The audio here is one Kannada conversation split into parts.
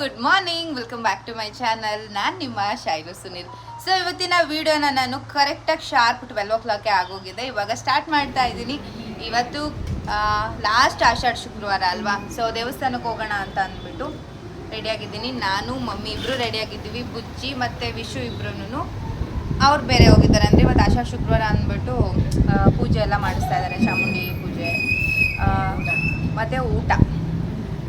Good morning welcome back to my channel ನಾನು ನಿಮ್ಮ ಶೈಲು ಸುನಿಲ್. ಸೊ ಇವತ್ತಿನ ವಿಡಿಯೋನ ನಾನು ಕರೆಕ್ಟಾಗಿ ಶಾರ್ಪ್ ಟ್ವೆಲ್ ಓ ಕ್ಲಾಕೆ ಆಗೋಗಿದೆ. ಇವಾಗ ಸ್ಟಾರ್ಟ್ ಮಾಡ್ತಾ ಇದ್ದೀನಿ. ಇವತ್ತು ಲಾಸ್ಟ್ ಆಷಾಢ ಶುಕ್ರವಾರ ಅಲ್ವಾ? ಸೊ ದೇವಸ್ಥಾನಕ್ಕೆ ಹೋಗೋಣ ಅಂತ ಅಂದ್ಬಿಟ್ಟು ರೆಡಿಯಾಗಿದ್ದೀನಿ ನಾನು, ಮಮ್ಮಿ ಇಬ್ಬರು ರೆಡಿಯಾಗಿದ್ದೀವಿ ಬುಜ್ಜಿ ಮತ್ತು ವಿಶು ಇಬ್ಬರೂ ಅವ್ರು ಬೇರೆ ಹೋಗಿದ್ದಾರೆ. ಅಂದರೆ ಇವತ್ತು ಆಷಾಢ ಶುಕ್ರವಾರ ಅಂದ್ಬಿಟ್ಟು ಪೂಜೆ ಎಲ್ಲ ಮಾಡಿಸ್ತಾ ಇದ್ದಾರೆ. ಚಾಮುಂಡಿ ಪೂಜೆ ಮತ್ತು ಊಟ.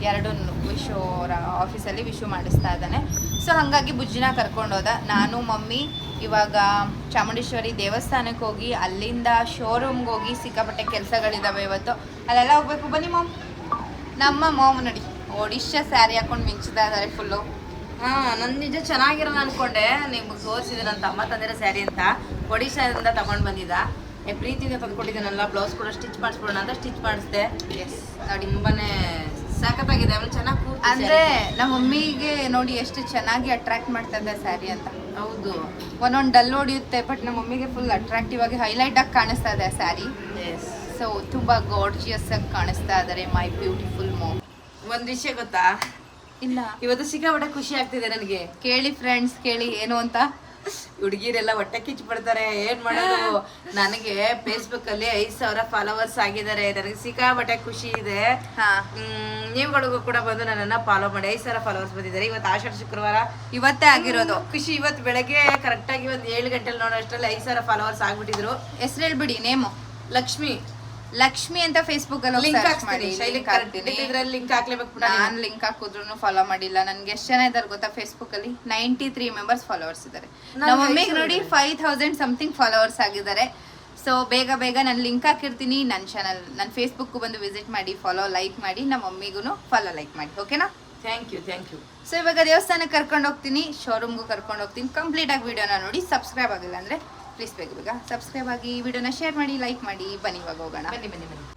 ಎರಡೂ ವಿಶು ಅವರ ಆಫೀಸಲ್ಲಿ ವಿಶು ಮಾಡಿಸ್ತಾ ಇದ್ದಾನೆ. ಸೊ ಹಾಗಾಗಿ ಬುಜ್ಜಿನ ಕರ್ಕೊಂಡು ಹೋದ. ನಾನು ಮಮ್ಮಿ ಇವಾಗ ಚಾಮುಂಡೇಶ್ವರಿ ದೇವಸ್ಥಾನಕ್ಕೆ ಹೋಗಿ ಅಲ್ಲಿಂದ ಶೋರೂಮ್ಗೆ ಹೋಗಿ ಸಿಕ್ಕಾಪಟ್ಟೆ ಕೆಲಸಗಳಿದ್ದಾವೆ ಇವತ್ತು. ಅಲ್ಲೆಲ್ಲ ಹೋಗ್ಬೇಕು. ಬನ್ನಿ ಮಾಮ್. ನಮ್ಮ ಮಾಮ್ ನೋಡಿ. ಒಡಿಶಾ ಸ್ಯಾರಿ ಹಾಕೊಂಡು ಮಿಂಚ್ತಾ ಇದ್ದಾರೆ ಫುಲ್ಲು ಹಾ ನನ್ ನಿಜ ಚೆನ್ನಾಗಿರೋಣ ಅನ್ಕೊಂಡೆ. ನಿಮ್ಗೆ ತೋರಿಸಿದೆ ನನ್ನ ತಮ್ಮ ತಂದಿರೋ ಸ್ಯಾರಿ ಅಂತ. ಒಡಿಶಾದಿಂದ ತಗೊಂಡು ಬಂದಿದ್ದ. ಏ ಪ್ರೀತಿಯಿಂದ ತಂದ್ಕೊಟ್ಟಿದ್ದಾನಲ್ಲ. ಬ್ಲೌಸ್ ಕೂಡ ಸ್ಟಿಚ್ ಮಾಡಿಸ್ಬಿಡೋಣ ಅಂತ ಸ್ಟಿಚ್ ಮಾಡಿಸ್ದೆ. ಎಸ್ ನೋಡಿ ತುಂಬಾನೇ ಸಾಕತ್ತಾಗಿದೆ ಆಮೇಲೆ ಚೆನ್ನಾಗಿ ಕೂತು ಅಂದ್ರೆ ನಮ್ಮ ಮಮ್ಮಿಗೆ ನೋಡಿ ಎಷ್ಟು ಚೆನ್ನಾಗಿ ಅಟ್ರಾಕ್ಟ್ ಮಾಡ್ತಾ ಇದೆ ಸ್ಯಾರಿ ಅಂತ. ಹೌದು. ಒಂದೊಂದು ಡಲ್ ಹೊಡಿಯುತ್ತೆ ಬಟ್ ನಮ್ಮ ಮಮ್ಮಿಗೆ ಫುಲ್ ಅಟ್ರಾಕ್ಟಿವ್ ಆಗಿ ಹೈಲೈಟ್ ಆಗಿ ಕಾಣಿಸ್ತಾ ಇದೆ ಸ್ಯಾರಿ ಸೊ ತುಂಬಾ ಗಾರ್ಜಿಯಸ್ ಆಗಿ ಕಾಣಿಸ್ತಾ ಇದಾರೆ ಮೈ ಬ್ಯೂಟಿಫುಲ್ ಮೋಮ್ ಒಂದ್ ವಿಷಯ ಗೊತ್ತಾ? ಇಲ್ಲ ಇವತ್ತು ಸಿಕ್ಕಾಪಟ್ಟೆ ಖುಷಿ ಆಗ್ತಿದೆ ನನಗೆ. ಕೇಳಿ ಫ್ರೆಂಡ್ಸ್ ಕೇಳಿ ಏನು ಅಂತ. ಹುಡುಗಿರೆಲ್ಲ ಹೊಟ್ಟೆ ಕಿಚ್ ಬಿಡ್ತಾರೆ ಏನ್ ಮಾಡೋದು? ನನಗೆ ಫೇಸ್ಬುಕ್ ಅಲ್ಲಿ ಐದ್ ಸಾವಿರ ಫಾಲೋವರ್ಸ್ ಆಗಿದ್ದಾರೆ. ನನಗೆ ಸಿಕ್ಕಾಪಟ್ಟೆ ಖುಷಿ ಇದೆ. ನೀವುಗಳಿಗೂ ಕೂಡ ಬಂದು ನನ್ನನ್ನ ಫಾಲೋ ಮಾಡಿ. ಐದ್ ಸಾವಿರ ಫಾಲೋವರ್ಸ್ ಬಂದಿದ್ದಾರೆ. ಇವತ್ತು ಆಷಾಢ ಶುಕ್ರವಾರ. ಇವತ್ತೇ ಆಗಿರೋದು. ಖುಷಿ. ಇವತ್ತು ಬೆಳಗ್ಗೆ ಕರೆಕ್ಟ್ ಆಗಿ ಒಂದು ಏಳು ಗಂಟೆಲಿ ನೋಡೋ ಅಷ್ಟರಲ್ಲಿ ಐದ್ ಸಾವಿರ ಫಾಲೋವರ್ಸ್ ಆಗ್ಬಿಟ್ಟಿದ್ರು. ಹೆಸರು ಹೇಳ್ಬಿಡಿ ನೇಮು. ಲಕ್ಷ್ಮಿ. ಲಕ್ಷ್ಮಿ ಅಂತ ಫೇಸ್ಬುಕ್ ಅಲ್ಲಿ ಲಿಂಕ್ ಮಾಡಿ ಹಾಕ್ತೀನಿ. ಇದ್ರಲ್ಲಿ ಲಿಂಕ್ ಹಾಕ್ಲೇಬೇಕು ನಾನು. ಲಿಂಕ್ ಹಾಕಿದ್ರು ಫಾಲೋ ಮಾಡಿಲ್ಲ. ನನ್ಗೆ ಎಷ್ಟು ಜನ ಇದ್ದಾರೆ ಗೊತ್ತಾ ಫೇಸ್ಬುಕ್ ಅಲ್ಲಿ? ನೈಂಟಿ ತ್ರೀ ಮೆಂಬರ್ಸ್ ಫಾಲೋವರ್ಸ್ ಇದ್ದಾರೆ ನಮ್ಮ ಮಮ್ಮಿಗೆ ನೋಡಿ ಫೈವ್ ಥೌಸಂಡ್ ಸಮಥಿಂಗ್ ಫಾಲೋವರ್ಸ್ ಆಗಿದ್ದಾರೆ. ಸೊ ಬೇಗ ಬೇಗ ನಾನು ಲಿಂಕ್ ಹಾಕಿರ್ತೀನಿ. ನನ್ನ ಚಾನಲ್ ನನ್ನ ಫೇಸ್ಬುಕ್ ಬಂದು ವಿಸಿಟ್ ಮಾಡಿ ಫಾಲೋ ಲೈಕ್ ಮಾಡಿ ನಮ್ಮ ಮಮ್ಮಿಗೂ ಫಾಲೋ ಲೈಕ್ ಮಾಡಿ. ಓಕೆನಾ thank you thank you so ಇವಾಗ ದೇವಸ್ಥಾನಕ್ಕೆ ಕರ್ಕೊಂಡು ಹೋಗ್ತೀನಿ. ಶೋರೂಮ್ಗೂ ಕರ್ಕೊಂಡು ಹೋಗ್ತೀನಿ. ಕಂಪ್ಲೀಟ್ ಆಗಿ ವಿಡಿಯೋನ ನೋಡಿ. ಸಬ್ಸ್ಕ್ರೈಬ್ ಆಗಿಲ್ಲ ಅಂದ್ರೆ ಪ್ಲೀಸ್ ಬೇಗ ಬೇಗ ಸಬ್ಸ್ಕ್ರೈಬ್ ಆಗಿ ವಿಡಿಯೋನ ಶೇರ್ ಮಾಡಿ ಲೈಕ್ ಮಾಡಿ, ಬನ್ನಿ ಇವಾಗ ಹೋಗೋಣ. ಬನ್ನಿ ಬನ್ನಿ ಬನ್ನಿ.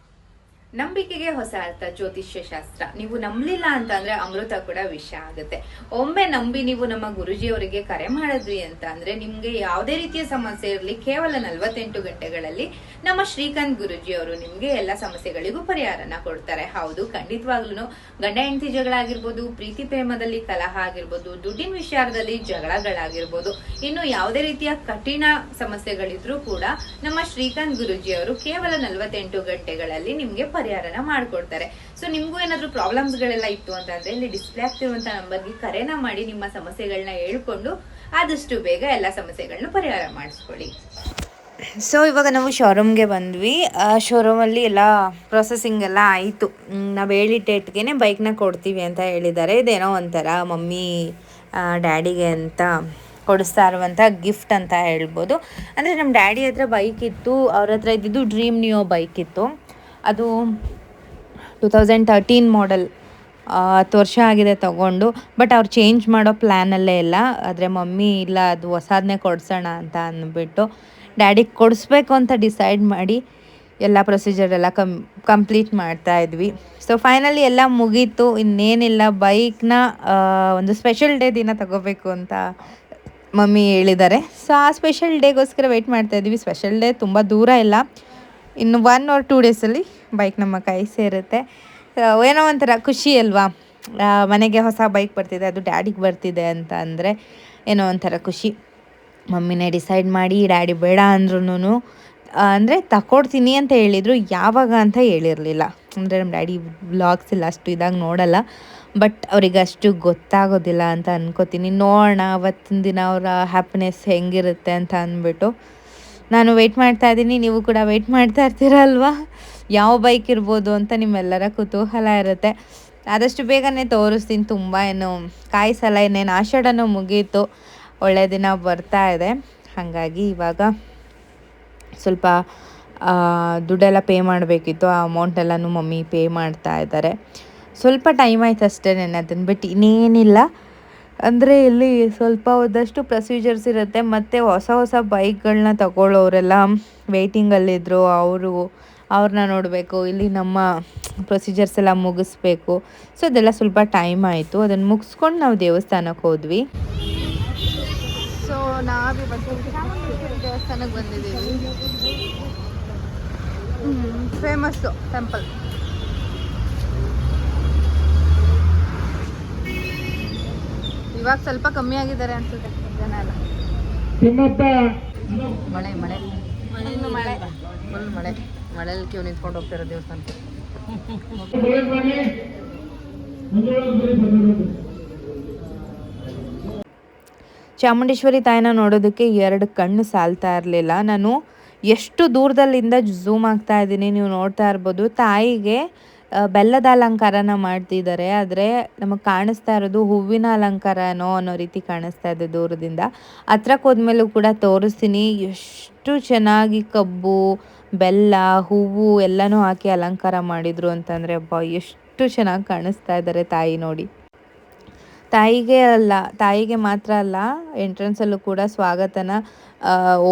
ನಂಬಿಕೆಗೆ ಹೊಸ ಅರ್ಥ, ಜ್ಯೋತಿಷ್ಯ ಶಾಸ್ತ್ರ. ನೀವು ನಂಬಲಿಲ್ಲ ಅಂತ ಅಂದ್ರೆ ಅಮೃತ ಕೂಡ ವಿಷ ಆಗುತ್ತೆ. ಒಮ್ಮೆ ನಂಬಿ ನೀವು ನಮ್ಮ ಗುರುಜಿಯವರಿಗೆ ಕರೆ ಮಾಡಿದ್ವಿ ಅಂತ ಅಂದ್ರೆ ನಿಮ್ಗೆ ಯಾವುದೇ ರೀತಿಯ ಸಮಸ್ಯೆ ಇರಲಿ, ಕೇವಲ ನಲವತ್ತೆಂಟು ಗಂಟೆಗಳಲ್ಲಿ ನಮ್ಮ ಶ್ರೀಕಾಂತ್ ಗುರುಜಿ ಅವರು ನಿಮ್ಗೆ ಎಲ್ಲ ಸಮಸ್ಯೆಗಳಿಗೂ ಪರಿಹಾರನ ಕೊಡ್ತಾರೆ. ಹೌದು ಖಂಡಿತವಾಗ್ಲೂ ಗಂಡ ಹೆಂಡತಿ ಜಗಳ ಆಗಿರ್ಬೋದು ಪ್ರೀತಿ ಪ್ರೇಮದಲ್ಲಿ ಕಲಹ ಆಗಿರ್ಬೋದು, ದುಡ್ಡಿನ ವಿಚಾರದಲ್ಲಿ ಜಗಳಗಳಾಗಿರ್ಬೋದು, ಇನ್ನು ಯಾವುದೇ ರೀತಿಯ ಕಠಿಣ ಸಮಸ್ಯೆಗಳಿದ್ರೂ ಕೂಡ ನಮ್ಮ ಶ್ರೀಕಾಂತ್ ಗುರುಜಿ ಅವರು ಕೇವಲ ನಲವತ್ತೆಂಟು ಗಂಟೆಗಳಲ್ಲಿ ನಿಮ್ಗೆ ಪರಿಹಾರನ ಮಾಡ್ಕೊಡ್ತಾರೆ. ಸೊ ನಿಮ್ಗೂ ಏನಾದರೂ ಪ್ರಾಬ್ಲಮ್ಸ್ ಗಳೆಲ್ಲ ಇತ್ತು ಅಂತಂದ್ರೆ ಇಲ್ಲಿ ಡಿಸ್ಪ್ಲೇ ಆಗ್ತಿರುವಂತ ನಂಬರ್ಗೆ ಕರೆನ ಮಾಡಿ ನಿಮ್ಮ ಸಮಸ್ಯೆಗಳನ್ನ ಹೇಳ್ಕೊಂಡು ಆದಷ್ಟು ಬೇಗ ಎಲ್ಲ ಸಮಸ್ಯೆಗಳನ್ನ ಪರಿಹಾರ ಮಾಡಿಸ್ಕೊಳ್ಳಿ. ಸೊ ಇವಾಗ ನಾವು ಶೋರೂಮ್ಗೆ ಬಂದ್ವಿ. ಶೋರೂಮಲ್ಲಿ ಎಲ್ಲ ಪ್ರೊಸೆಸಿಂಗ್ ಎಲ್ಲ ಆಯಿತು. ನಾವು ಹೇಳಿದ ಡೇಟ್ಗೆ ಬೈಕ್ನ ಕೊಡ್ತೀವಿ ಅಂತ ಹೇಳಿದ್ದಾರೆ. ಇದೇನೋ ಒಂಥರ ಮಮ್ಮಿ ಡ್ಯಾಡಿಗೆ ಅಂತ ಕೊಡಿಸ್ತಾ ಇರುವಂಥ ಗಿಫ್ಟ್ ಅಂತ ಹೇಳ್ಬೋದು. ಅಂದರೆ ನಮ್ಮ ಡ್ಯಾಡಿ ಹತ್ರ ಬೈಕ್ ಇತ್ತು, ಅವ್ರ ಹತ್ರ ಇದ್ದಿದ್ದು ಡ್ರೀಮ್ ನಿಯೋ ಬೈಕ್ ಇತ್ತು. ಅದು ಟು ತೌಸಂಡ್ ತರ್ಟೀನ್ ಮಾಡೆಲ್ ಹತ್ತು ವರ್ಷ ಆಗಿದೆ ತಗೊಂಡು. ಬಟ್ ಅವ್ರು ಚೇಂಜ್ ಮಾಡೋ ಪ್ಲ್ಯಾನಲ್ಲೇ ಇಲ್ಲ. ಆದರೆ ಮಮ್ಮಿ, ಇಲ್ಲ, ಅದು ಹೊಸಾದನ್ನೇ ಕೊಡ್ಸೋಣ ಅಂತ ಅಂದ್ಬಿಟ್ಟು ಡ್ಯಾಡಿಗೆ ಕೊಡಿಸ್ಬೇಕು ಅಂತ ಡಿಸೈಡ್ ಮಾಡಿ ಎಲ್ಲ ಪ್ರೊಸೀಜರ್ ಎಲ್ಲ ಕಮ್ ಕಂಪ್ಲೀಟ್ ಮಾಡ್ತಾ ಇದ್ವಿ. ಸೊ ಫೈನಲಿ ಎಲ್ಲ ಮುಗೀತು. ಇನ್ನೇನಿಲ್ಲ. ಬೈಕ್ನ ಒಂದು ಸ್ಪೆಷಲ್ ಡೇ ದಿನ ತಗೋಬೇಕು ಅಂತ ಮಮ್ಮಿ ಹೇಳಿದ್ದಾರೆ. ಸೊ ಆ ಸ್ಪೆಷಲ್ ಡೇಗೋಸ್ಕರ ವೆಯ್ಟ್ ಮಾಡ್ತಾ ಇದ್ವಿ. ಸ್ಪೆಷಲ್ ಡೇ ತುಂಬ ದೂರ ಇಲ್ಲ. ಇನ್ನು ಒನ್ ಆರ್ ಟೂ ಡೇಸಲ್ಲಿ ಬೈಕ್ ನಮ್ಮ ಕೈ ಸೇರುತ್ತೆ. ಏನೋ ಒಂಥರ ಖುಷಿ ಅಲ್ವಾ? ಮನೆಗೆ ಹೊಸ ಬೈಕ್ ಬರ್ತಿದೆ, ಅದು ಡ್ಯಾಡಿಗೆ ಬರ್ತಿದೆ ಅಂತ ಅಂದರೆ ಏನೋ ಒಂಥರ ಖುಷಿ. ಮಮ್ಮಿನೇ ಡಿಸೈಡ್ ಮಾಡಿ ಡ್ಯಾಡಿ ಬೇಡ ಅಂದ್ರೂ ಅಂದರೆ ತಕೊಡ್ತೀನಿ ಅಂತ ಹೇಳಿದರು, ಯಾವಾಗ ಅಂತ ಹೇಳಿರಲಿಲ್ಲ. ಅಂದರೆ ನಮ್ಮ ಡ್ಯಾಡಿ ಬ್ಲಾಗ್ಸ್ ಇಲ್ಲ ಅಷ್ಟು ಇದಾಗಿ ನೋಡಲ್ಲ ಬಟ್ ಅವ್ರಿಗೆ ಅಷ್ಟು ಗೊತ್ತಾಗೋದಿಲ್ಲ ಅಂತ ಅಂದ್ಕೋತೀನಿ ನೋಡೋಣ, ಅವತ್ತಿನ ದಿನ ಅವರ ಹ್ಯಾಪಿನೆಸ್ ಹೆಂಗಿರುತ್ತೆ ಅಂತ ಅಂದ್ಬಿಟ್ಟು ನಾನು ವೆಯ್ಟ್ ಮಾಡ್ತಾ ಇದ್ದೀನಿ, ನೀವು ಕೂಡ ವೆಯ್ಟ್ ಮಾಡ್ತಾ ಇರ್ತೀರಲ್ವಾ? ಯಾವ ಬೈಕ್ ಇರ್ಬೋದು ಅಂತ ನಿಮ್ಮೆಲ್ಲರ ಕುತೂಹಲ ಇರುತ್ತೆ. ಆದಷ್ಟು ಬೇಗನೆ ತೋರಿಸ್ತೀನಿ, ತುಂಬ ಏನು ಕಾಯಿಸಲ್ಲ, ಇನ್ನೇನು ಆಷಾಢನೂ ಮುಗೀತು ಒಳ್ಳೆಯ ದಿನ ಬರ್ತಾ ಇದೆ. ಹಾಗಾಗಿ ಇವಾಗ ಸ್ವಲ್ಪ ದುಡ್ಡೆಲ್ಲ ಪೇ ಮಾಡಬೇಕಿತ್ತು, ಆ ಅಮೌಂಟೆಲ್ಲನೂ ಮಮ್ಮಿ ಪೇ ಮಾಡ್ತಾ ಇದ್ದಾರೆ. ಸ್ವಲ್ಪ ಟೈಮ್ ಆಯ್ತು ಅಷ್ಟೇ ನೆನೆ ಅದನ್ನು ಬಿಟ್ಟು ಇನ್ನೇನಿಲ್ಲ. ಅಂದರೆ ಇಲ್ಲಿ ಸ್ವಲ್ಪ ಒಂದಷ್ಟು ಪ್ರೊಸೀಜರ್ಸ್ ಇರುತ್ತೆ. ಮತ್ತು ಹೊಸ ಹೊಸ ಬೈಕ್ಗಳನ್ನ ತಗೊಳ್ಳೋರೆಲ್ಲ ವೆಯ್ಟಿಂಗಲ್ಲಿದ್ದರು ಅವರು ಅವ್ರನ್ನ ನೋಡಬೇಕು. ಇಲ್ಲಿ ನಮ್ಮ ಪ್ರೊಸೀಜರ್ಸ್ ಎಲ್ಲ ಮುಗಿಸ್ಬೇಕು. ಸೊ ಅದೆಲ್ಲ ಸ್ವಲ್ಪ ಟೈಮ್ ಆಯಿತು. ಅದನ್ನು ಮುಗಿಸ್ಕೊಂಡು ನಾವು ದೇವಸ್ಥಾನಕ್ಕೆ ಹೋದ್ವಿ. ಸೊ ನಾವು ದೇವಸ್ಥಾನಕ್ಕೆ ಬಂದಿದ್ದೀವಿ. ಫೇಮಸ್ಸು ಟೆಂಪಲ್ ಇವಾಗ ಸ್ವಲ್ಪ ಕಮ್ಮಿ ಆಗಿದ್ದಾರೆ ಅನ್ಸುತ್ತೆ ಜನ ಎಲ್ಲ. ತಿಮ್ಮಪ್ಪ. ಮಳೆ ಮಳೆ. ಫುಲ್ ಮಳೆ. ಫುಲ್ ಮಳೆ. ಮಳೆಯಲ್ಲಿ ಕ್ಯೂ ನಿಂತ್ಕೊಂಡು ಹೋಗ್ತಿರೋ ದೇವಸ್ಥಾನಕ್ಕೆ ಚಾಮುಂಡೇಶ್ವರಿ ತಾಯಿನ ನೋಡೋದಕ್ಕೆ ಎರಡು ಕಣ್ಣು ಸಾಲ್ತಾ ಇರಲಿಲ್ಲ. ನಾನು ಎಷ್ಟು ದೂರದಲ್ಲಿಂದ ಝೂಮ್ ಆಗ್ತಾ ಇದ್ದೀನಿ ನೀವು ನೋಡ್ತಾ ಇರ್ಬೋದು. ತಾಯಿಗೆ ಬೆಲ್ಲದ ಅಲಂಕಾರನ ಮಾಡ್ತಿದ್ದಾರೆ, ಆದರೆ ನಮಗೆ ಕಾಣಿಸ್ತಾ ಇರೋದು ಹೂವಿನ ಅಲಂಕಾರನೋ ಅನ್ನೋ ರೀತಿ ಕಾಣಿಸ್ತಾ ಇದೆ ದೂರದಿಂದ. ಹತ್ರಕ್ಕೆ ಹೋದ್ಮೇಲೂ ಕೂಡ ತೋರಿಸ್ತೀನಿ, ಎಷ್ಟು ಚೆನ್ನಾಗಿ ಕಬ್ಬು, ಬೆಲ್ಲ, ಹೂವು ಎಲ್ಲನೂ ಹಾಕಿ ಅಲಂಕಾರ ಮಾಡಿದರು ಅಂತಂದರೆ ಅಬ್ಬಾ, ಎಷ್ಟು ಚೆನ್ನಾಗಿ ಕಾಣಿಸ್ತಾ ಇದ್ದಾರೆ ತಾಯಿ ನೋಡಿ. ತಾಯಿಗೆ ಅಲ್ಲ, ತಾಯಿಗೆ ಮಾತ್ರ ಅಲ್ಲ ಎಂಟ್ರೆನ್ಸಲ್ಲೂ ಕೂಡ ಸ್ವಾಗತನ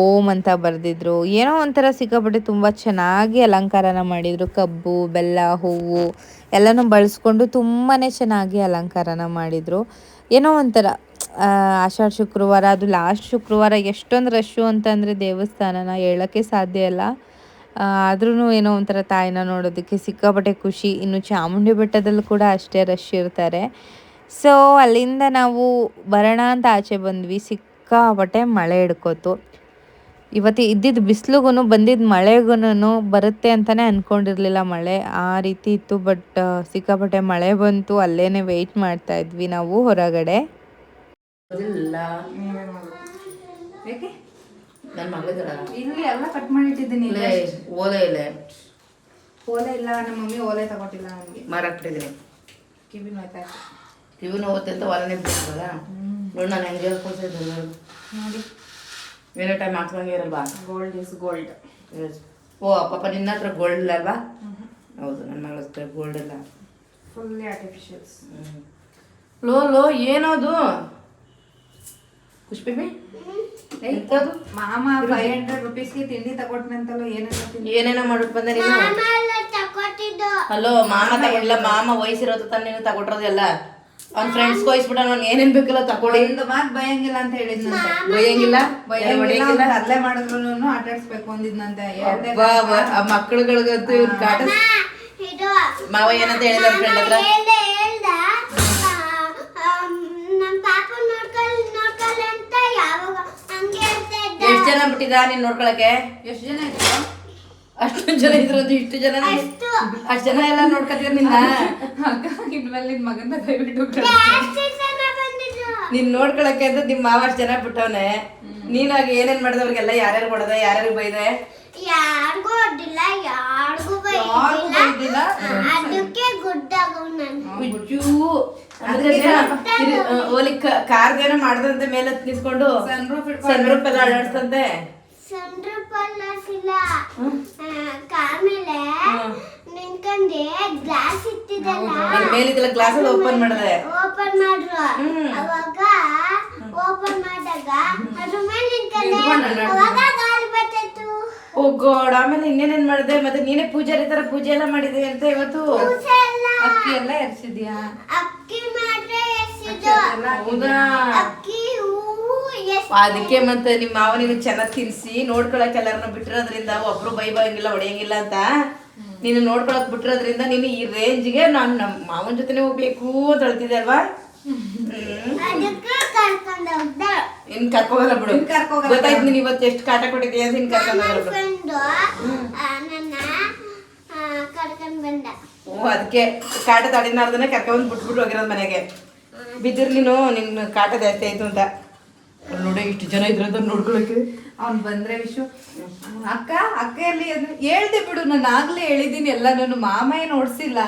ಓಂ ಅಂತ ಬರೆದಿದ್ರು. ಏನೋ ಒಂಥರ ಸಿಕ್ಕಾಪಟ್ಟೆ ತುಂಬ ಚೆನ್ನಾಗಿ ಅಲಂಕಾರನ ಮಾಡಿದರು. ಕಬ್ಬು, ಬೆಲ್ಲ, ಹೂವು ಎಲ್ಲನೂ ಬಳಸ್ಕೊಂಡು ತುಂಬಾ ಚೆನ್ನಾಗಿ ಅಲಂಕಾರನ ಮಾಡಿದರು. ಏನೋ ಒಂಥರ ಆಷಾಢ ಶುಕ್ರವಾರ, ಅದು ಲಾಸ್ಟ್ ಶುಕ್ರವಾರ ಎಷ್ಟೊಂದು ರಶ್ಶು ಅಂತಂದರೆ ದೇವಸ್ಥಾನನ ಹೇಳೋಕ್ಕೆ ಸಾಧ್ಯ ಇಲ್ಲ. ಆದ್ರೂ ಏನೋ ಒಂಥರ ತಾಯಿನ ನೋಡೋದಕ್ಕೆ ಸಿಕ್ಕಾಪಟ್ಟೆ ಖುಷಿ. ಇನ್ನು ಚಾಮುಂಡಿ ಬೆಟ್ಟದಲ್ಲೂ ಕೂಡ ಅಷ್ಟೇ ರಶ್ ಇರ್ತಾರೆ. ಸೊ ಅಲ್ಲಿಂದ ನಾವು ಬರೋಣ ಅಂತ ಆಚೆ ಬಂದ್ವಿ. ಸಿಕ್ಕಾಪಟ್ಟೆ ಮಳೆ ಹಿಡ್ಕೋತು. ಇವತ್ತು ಇದ್ದಿದ್ದು ಬಿಸಿಲಿಗೂ ಬಂದಿದ್ದ ಮಳೆಗೂ ಬರುತ್ತೆ ಅಂತಲೇ ಅಂದ್ಕೊಂಡಿರಲಿಲ್ಲ ಮಳೆ. ಆ ರೀತಿ ಇತ್ತು ಬಟ್ ಸಿಕ್ಕಾಪಟ್ಟೆ ಮಳೆ ಬಂತು. ಅಲ್ಲೇ ವೆಯ್ಟ್ ಮಾಡ್ತಾ ಇದ್ವಿ ನಾವು ಹೊರಗಡೆ. ಓಲೆ ಇಲ್ಲ. ಓಲೆ ಇಲ್ಲ ನಮ್ಮ ಮಮ್ಮಿ ಓಲೆ ತಗೊಟ್ಟಿಲ್ಲ ನನಗೆ ಮಾರಾಕ್ಬಿಟ್ಟಿದ್ದೀನಿ ಕಿವಿ ಮಾತಾಡ್ತೀನಿ. ಕಿವಿ ನೋವುತ್ತೆ ಅಂತ ಹೊಲನೆ ಬಿಡ್ತದ ನೋಡಿ ನಾನು ಹೆಂಗೆ ಹೇಳ್ಕೊಳ್ತಿದ್ದೆ ನೋಡು. ನೋಡಿ ಬೇರೆ ಟೈಮ್ ಹಾಕ್ದಂಗೆ ಇರಲ್ವಾ ಗೋಲ್ಡ್ ಇಸ್ ಗೋಲ್ಡ್. ಓ ಪಾಪ ನಿನ್ನ ಹತ್ರ ಗೋಲ್ಡ್ ಇಲ್ಲ ಅಲ್ವಾ? ಹೌದು ನನ್ನ ಮಗಳ ಹತ್ರ ಗೋಲ್ಡ್ ಇಲ್ಲ. Fully artificials. ಲೋ ಲೋ ಏನದು? ಖುಷ್ಬೇಬಿ ಎಂತದು ಮಾಮ ಫೈವ್ ಹಂಡ್ರೆಡ್ ರುಪೀಸ್ಗೆ ತಿಂಡಿ ತಗೊಟ್ನಂತಲ್ಲ ಏನೇನೋ ಏನೇನೋ ಮಾಡ್ಬಿಟ್ಟು ಬಂದೆ ನೀನು? ಹಲೋ ಮಾಮ ತಗೊಂಡಿಲ್ಲ ಮಾಮ ವಯಸ್ಸಿರೋದು ತಾನು ನೀನು ತಗೊಟ್ಟಿರೋದೆಲ್ಲ ಅವ್ನ ಫ್ರೆಂಡ್ಸ್ ವಹಿಸ್ಬಿಟ್ಟ ಅವ್ನು ಏನೇನ್ ಬೇಕಲ್ಲ ತಕೊಳ್ಳಿ. ಒಂದು ಮಾತ್ ಬಯಂಗಿಲ್ಲ ಅಂತ ಹೇಳಿದ್ನಂತೆ. ಭಯಂಗಿಲ್ಲ ಬಯಂಗಿಲ್ಲ ತರ್ಲೆ ಮಾಡಿದ್ರು ಆಟಾಡ್ಸ್ಬೇಕು ಅಂದಿದ್ನಂತೆ. ಮಕ್ಕಳುಗಳಿಗಂತೂ ಇವ್ನ ಕಾಟ ಮಾವ ಏನಂತ ಹೇಳಿದ ಫ್ರೆಂಡ್ ಹತ್ರ ಎಷ್ಟು ಜನ ಬಿಟ್ಟಿದ ನೀನ್ ನೋಡ್ಕೊಳಕ್ಕೆ? ಎಷ್ಟು ಜನ ಇದ್ರು? ಅಷ್ಟೊಂದು ಜನ ಇದ್ರು ಇಷ್ಟು ಜನ? ಅಷ್ಟು. ಜನ ಎಲ್ಲ ನೋಡ್ಕೊತೀರ ನಿನ್ನ? ನಿನ್ ಮಗನ ದಯವಿಟ್ಟು ನೀನ್ ನೋಡ್ಕೊಳಕ್ಕೆ ಅಂತ ನಿಮ್ ಮಾವ ಅಷ್ಟು ಜನ ಬಿಟ್ಟವನೆ ನೀನಾಗಿ ಏನೇನ್ ಮಾಡ್ದವ್ರಿಗೆಲ್ಲ ಯಾರ್ಯಾರು ಹೊಡೆದ ಯಾರ್ಯಾರು ಬೈದೆ? ಯಾರಿಗೂ ಯಾರಿಗೂ ಬೈದಿಲ್ಲ? ಅದಕ್ಕೆ ಓಲಿ ಕಾರ್ದೇನೋ ಮಾಡ್ದಂತೆ ಮೇಲೆ ನಿಂತ್ಕೊಂಡು Sunroof ಎಲ್ಲ ಸನ್ ರೂಪ್ ಕಾರ್ಮೇಲೆ ಅಳ್ಳಾಡ್ಸ್ತಂತೆ ಚಂದ್ರ ಆಮೇಲೆ ಗ್ಲಾಸ್ ಅಲ್ಲಿ ಮೇಲಿದ್ದೆಲ್ಲ ಗ್ಲಾಸ್ ಎಲ್ಲ ಓಪನ್ ಮಾಡಿದೆ ಓಪನ್ ಮಾಡ್ರು. ಅವಾಗ ಓಪನ್ ಮಾಡಿದಾಗ ಅದ್ರ ಮೇಲೆ ನಿಂತ್ಕೊಂಡೆ. ಅವಾಗ ಗಾಳಿ ಬರ್ತಿತ್ತು ಓ ಗಾಡ್ ಆಮೇಲೆ ಇನ್ನೇನೇನ್ ಮಾಡಿದೆ? ಮತ್ತೆ ನೀನೇ ಪೂಜಾರಿ ತರ ಪೂಜೆ ಎಲ್ಲ ಮಾಡಿದೆ ಅಂತ ಇವತ್ತು? ಅಕ್ಕಿ ಎಲ್ಲ ಎರ್ಸಿದ್ಯಾ? ಅಕ್ಕಿ ಮಾತ್ರ ಎಸಿದು ಹೌದಾ? ಅಕ್ಕಿ ಅದಕ್ಕೆ ಮತ್ತೆ ನಿಮ್ಮ ಮಾವನಿಗೆ ನೀನು ಚೆನ್ನಾಗಿ ತಿನ್ಸಿ ನೋಡ್ಕೊಳಕ್ ಎಲ್ಲರನ್ನ ಬಿಟ್ಟಿರೋದ್ರಿಂದ ಒಬ್ರು ಬೈಬಂಗಿಲ್ಲ ಹೊಡೆಯಂಗಿಲ್ಲ ಅಂತ? ನೀನು ನೋಡ್ಕೊಳಕ್ ಬಿಟ್ಟಿರೋದ್ರಿಂದ ನೀನು ಈ ರೇಂಜ್ಗೆ ನಾನು ನಮ್ಮ ಮಾವನ ಜೊತೆನೆ ಹೋಗ್ಬೇಕು ಅಂತ ಹೇಳ್ತಿದ್ದೆ ಅಲ್ವಾ? ಇನ್ ಕರ್ಕೋಗಲ್ಲ ಬಿಡು. ಗೊತ್ತಾಯ್ತು ನೀನು ಇವತ್ತು ಎಷ್ಟು ಕಾಟ ಕೊಟ್ಟಿದ್ದೀಯ ಅಂತ ಇನ್ ಕರ್ಕೊಂಡು ಓ ಅದಕ್ಕೆ ಕಾಟ ತಡಿನಾರ್ದನ್ನ ಕರ್ಕೊಂಡ್ ಬಿಟ್ಬಿಟ್ಟು ಹೋಗಿರೋದು ಮನೆಗೆ. ಬಿದ್ದಿರ್ ನೀನು ನಿನ್ನ ಕಾಟ ಜಾಸ್ತಿ ಆಯ್ತು ಅಂತ. ನೋಡಿ ಇಷ್ಟು ಜನ ಇದ್ರಂತ ನೋಡ್ಕೊಳಕ್ಕೆ. ಅವ್ನು ಬಂದ್ರೆ ವಿಶು ಅಕ್ಕ ಅಕ್ಕ ಎಲ್ಲಿ ಅಂದ್ರೆ ಹೇಳ್ದೆ ಬಿಡು ನಾನು ಆಗ್ಲೇ ಹೇಳಿದೀನಿ ಎಲ್ಲ ನಾನು ಮಾಮ ಏನ್ ಓಡಿಸಿಲ್ಲ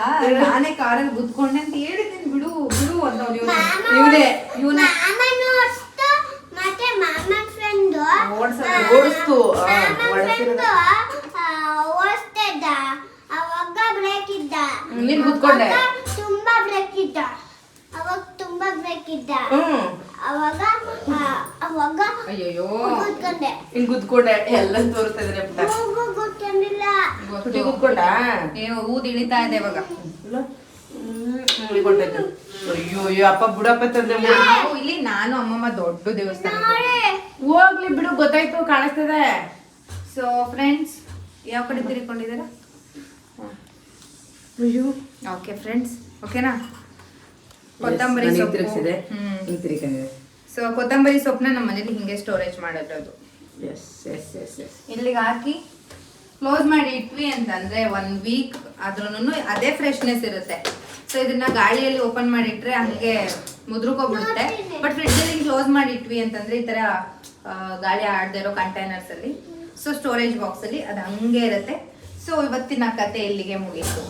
ನಾನೇ ಕಾರಲ್ಲಿ ಗುದ್ಕೊಂಡೆ ಅಂತ ಹೇಳಿದೀನಿ ಬಿಡು ಬಿಡು ಅಂತ ಇವನೇ ಇವನೇ ಓಡಿಸ್ತು. ನೀನ್ ಕೂತ್ಕೊಂಡೆ ತುಂಬಾ ಬ್ರೇಕ್ ಇದ್ದ. ಅವಾಗ ತುಂಬಾ ಬೇಕಿದ್ದ. ಹ್ಮ್. ಅವಾಗ ಅವಾಗ ಅಯ್ಯೋ ಕೂತ್ಕೊಂಡೆ. ಹಿಂಗ್ ಕೂತ್ಕೊಂಡೆ. ಎಲ್ಲ ತೋರಿಸ್ತಾ ಇದ್ರೆ ಪುಟ್ಟ ಹೋಗು ಕೂತ್ಕೊಂಡ? ಏ ಊದ್ ಇಳಿತಾ ಇದೆ ಇವಾಗ. ಕೊಟ್ಟೈತೆ ಅಯ್ಯೋ ಅಯ್ಯೋ ಅಪ್ಪ ಬಿಡಪ್ಪ ತಂದೆ ನಾವು ಇಲ್ಲಿ ನಾನು ಅಮ್ಮಮ್ಮ ದೊಡ್ಡ ದೇವಸ್ಥಾನ ಹೋಗ್ಲಿ ಬಿಡು ಗೊತ್ತಾಯ್ತು ಕಾಣಿಸ್ತದೆ. ಸೊ ಫ್ರೆಂಡ್ಸ್ ಯಾವ ಕಡೆ ತಿರ್ಕೊಂಡಿದ್ದೀರಾ? ಓಕೆ ಫ್ರೆಂಡ್ಸ್ ಓಕೆನಾ ಕೊತ್ತಂಬರಿ ಸೊಪ್ಪು. ತಿರುಗಿಸಿದೆ ಹ್ಮ್. ಹಿಂಗೆ ತಿರುಗಿದೆ ಸೊ ಕೊತ್ತಂಬರಿ ಸೊಪ್ಪನ್ನ ನಮ್ಮ ಮನೇಲಿ ಹಿಂಗೆ ಸ್ಟೋರೇಜ್ ಮಾಡೋದು ಎಸ್ ಎಸ್ ಎಸ್ ಎಸ್ ಇಲ್ಲಿಗೆ ಹಾಕಿ ಕ್ಲೋಸ್ ಮಾಡಿ ಇಟ್ವಿ ಅಂತಂದ್ರೆ ಒನ್ ವೀಕ್ ಆದ್ರೂನು ಅದೇ ಫ್ರೆಶ್ನೆಸ್ ಇರುತ್ತೆ. ಸೊ ಇದನ್ನ ಗಾಳಿಯಲ್ಲಿ ಓಪನ್ ಮಾಡಿಟ್ರೆ ಹಂಗೆ ಮುದ್ರಕೋಗ್ಬಿಡುತ್ತೆ ಬಟ್ ಫ್ರಿಡ್ಜಲ್ಲಿ ಕ್ಲೋಸ್ ಮಾಡಿ ಇಟ್ವಿ ಅಂತಂದ್ರೆ ಈ ತರ ಆ, ಗಾಳಿ ಆಡದೆ ಇರೋ ಕಂಟೈನರ್ಸ್ ಅಲ್ಲಿ. ಸೊ ಸ್ಟೋರೇಜ್ ಬಾಕ್ಸ್ ಅಲ್ಲಿ ಅದು ಹಂಗೆ ಇರುತ್ತೆ. ಸೊ ಇವತ್ತಿನ ಕತೆ ಇಲ್ಲಿಗೆ ಮುಗೀತು.